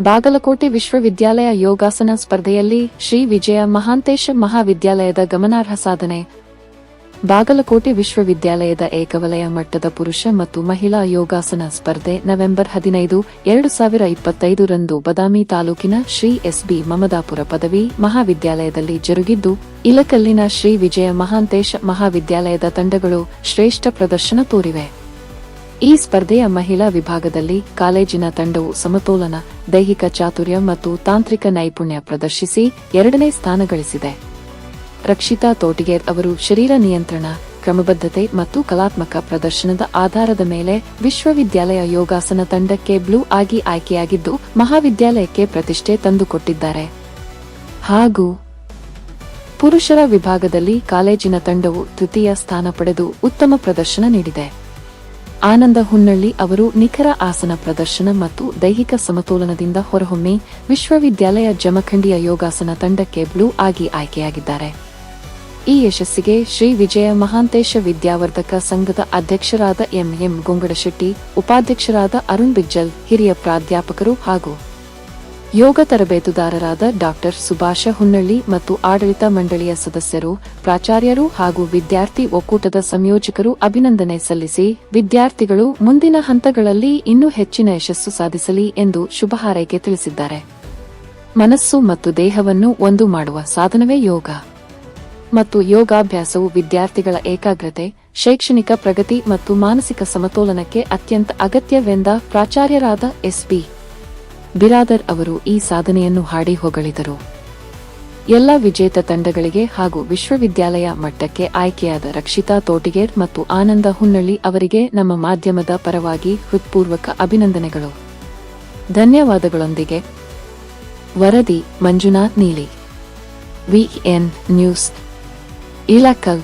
ಬಾಗಲಕೋಟೆ ವಿಶ್ವವಿದ್ಯಾಲಯ ಯೋಗಾಸನ ಸ್ಪರ್ಧೆಯಲ್ಲಿ ಶ್ರೀ ವಿಜಯ ಮಹಾಂತೇಶ ಮಹಾವಿದ್ಯಾಲಯದ ಗಮನಾರ್ಹ ಸಾಧನೆ. ಬಾಗಲಕೋಟೆ ವಿಶ್ವವಿದ್ಯಾಲಯದ ಏಕವಲಯ ಮಟ್ಟದ ಪುರುಷ ಮತ್ತು ಮಹಿಳಾ ಯೋಗಾಸನ ಸ್ಪರ್ಧೆ ನವೆಂಬರ್ ಹದಿನೈದು, ಎರಡು ಸಾವಿರ ಇಪ್ಪತ್ತೈದರಂದು ಬದಾಮಿ ತಾಲೂಕಿನ ಶ್ರೀ ಎಸ್ಬಿ ಮಮದಾಪುರ ಪದವಿ ಮಹಾವಿದ್ಯಾಲಯದಲ್ಲಿ ಜರುಗಿದ್ದು, ಇಲಕಲ್ಲಿನ ಶ್ರೀ ವಿಜಯ ಮಹಾಂತೇಶ ಮಹಾವಿದ್ಯಾಲಯದ ತಂಡಗಳು ಶ್ರೇಷ್ಠ ಪ್ರದರ್ಶನ ತೋರಿವೆ. ಈ ಸ್ಪರ್ಧೆಯ ಮಹಿಳಾ ವಿಭಾಗದಲ್ಲಿ ಕಾಲೇಜಿನ ತಂಡವು ಸಮತೋಲನ, ದೈಹಿಕ ಚಾತುರ್ಯ ಮತ್ತು ತಾಂತ್ರಿಕ ನೈಪುಣ್ಯ ಪ್ರದರ್ಶಿಸಿ ಎರಡನೇ ಸ್ಥಾನ ಗಳಿಸಿದೆ. ರಕ್ಷಿತಾ ತೋಟಿಗೇರ್ ಅವರು ಶರೀರ ನಿಯಂತ್ರಣ, ಕ್ರಮಬದ್ಧತೆ ಮತ್ತು ಕಲಾತ್ಮಕ ಪ್ರದರ್ಶನದ ಆಧಾರದ ಮೇಲೆ ವಿಶ್ವವಿದ್ಯಾಲಯ ಯೋಗಾಸನ ತಂಡಕ್ಕೆ ಬ್ಲೂ ಆಗಿ ಆಯ್ಕೆಯಾಗಿದ್ದು ಮಹಾವಿದ್ಯಾಲಯಕ್ಕೆ ಪ್ರತಿಷ್ಠೆ ತಂದುಕೊಟ್ಟಿದ್ದಾರೆ. ಹಾಗೂ ಪುರುಷರ ವಿಭಾಗದಲ್ಲಿ ಕಾಲೇಜಿನ ತಂಡವು ತೃತೀಯ ಸ್ಥಾನ ಪಡೆದು ಉತ್ತಮ ಪ್ರದರ್ಶನ ನೀಡಿದೆ. ಆನಂದ ಹುನ್ನಳ್ಳಿ ಅವರು ನಿಖರ ಆಸನ ಪ್ರದರ್ಶನ ಮತ್ತು ದೈಹಿಕ ಸಮತೋಲನದಿಂದ ಹೊರಹೊಮ್ಮಿ ವಿಶ್ವವಿದ್ಯಾಲಯ ಜಮಖಂಡಿಯ ಯೋಗಾಸನ ತಂಡಕ್ಕೆ ಬ್ಲೂ ಆಗಿ ಆಯ್ಕೆಯಾಗಿದ್ದಾರೆ. ಈ ಯಶಸ್ಸಿಗೆ ಶ್ರೀ ವಿಜಯ ಮಹಾಂತೇಶ ವಿದ್ಯಾವರ್ಧಕ ಸಂಘದ ಅಧ್ಯಕ್ಷರಾದ ಎಂಎಂ ಗೊಂಗಡಶೆಟ್ಟಿ, ಉಪಾಧ್ಯಕ್ಷರಾದ ಅರುಣ್ ಬಿಜ್ಜಲ್, ಹಿರಿಯ ಪ್ರಾಧ್ಯಾಪಕರು ಹಾಗೂ ಯೋಗ ತರಬೇತುದಾರರಾದ ಡಾಕ್ಟರ್ ಸುಭಾಷ ಹುನ್ನಳ್ಳಿ ಮತ್ತು ಆಡಳಿತ ಮಂಡಳಿಯ ಸದಸ್ಯರು, ಪ್ರಾಚಾರ್ಯರು ಹಾಗೂ ವಿದ್ಯಾರ್ಥಿ ಒಕ್ಕೂಟದ ಸಂಯೋಜಕರು ಅಭಿನಂದನೆ ಸಲ್ಲಿಸಿ, ವಿದ್ಯಾರ್ಥಿಗಳು ಮುಂದಿನ ಹಂತಗಳಲ್ಲಿ ಇನ್ನೂ ಹೆಚ್ಚಿನ ಯಶಸ್ಸು ಸಾಧಿಸಲಿ ಎಂದು ಶುಭ ಹಾರೈಕೆ ತಿಳಿಸಿದ್ದಾರೆ. ಮನಸ್ಸು ಮತ್ತು ದೇಹವನ್ನು ಒಂದು ಮಾಡುವ ಸಾಧನವೇ ಯೋಗ. ಮತ್ತು ಯೋಗಾಭ್ಯಾಸವು ವಿದ್ಯಾರ್ಥಿಗಳ ಏಕಾಗ್ರತೆ, ಶೈಕ್ಷಣಿಕ ಪ್ರಗತಿ ಮತ್ತು ಮಾನಸಿಕ ಸಮತೋಲನಕ್ಕೆ ಅತ್ಯಂತ ಅಗತ್ಯವೆಂದ ಪ್ರಾಚಾರ್ಯರಾದ ಎಸ್ಪಿ ಬಿರಾದರ್ ಅವರು ಈ ಸಾಧನೆಯನ್ನು ಹಾಡಿ ಹೊಗಳಿದರು. ಎಲ್ಲ ವಿಜೇತ ತಂಡಗಳಿಗೆ ಹಾಗೂ ವಿಶ್ವವಿದ್ಯಾಲಯ ಮಟ್ಟಕ್ಕೆ ಆಯ್ಕೆಯಾದ ರಕ್ಷಿತಾ ತೋಟಿಗೇರ್ ಮತ್ತು ಆನಂದ ಹುನ್ನಳ್ಳಿ ಅವರಿಗೆ ನಮ್ಮ ಮಾಧ್ಯಮದ ಪರವಾಗಿ ಹೃತ್ಪೂರ್ವಕ ಅಭಿನಂದನೆಗಳು. ಧನ್ಯವಾದಗಳೊಂದಿಗೆ, ವರದಿ ಮಂಜುನಾಥ್ ನೀಲಿ ವಿಎನ್ ನ್ಯೂಸ್ ಇಲಕಲ್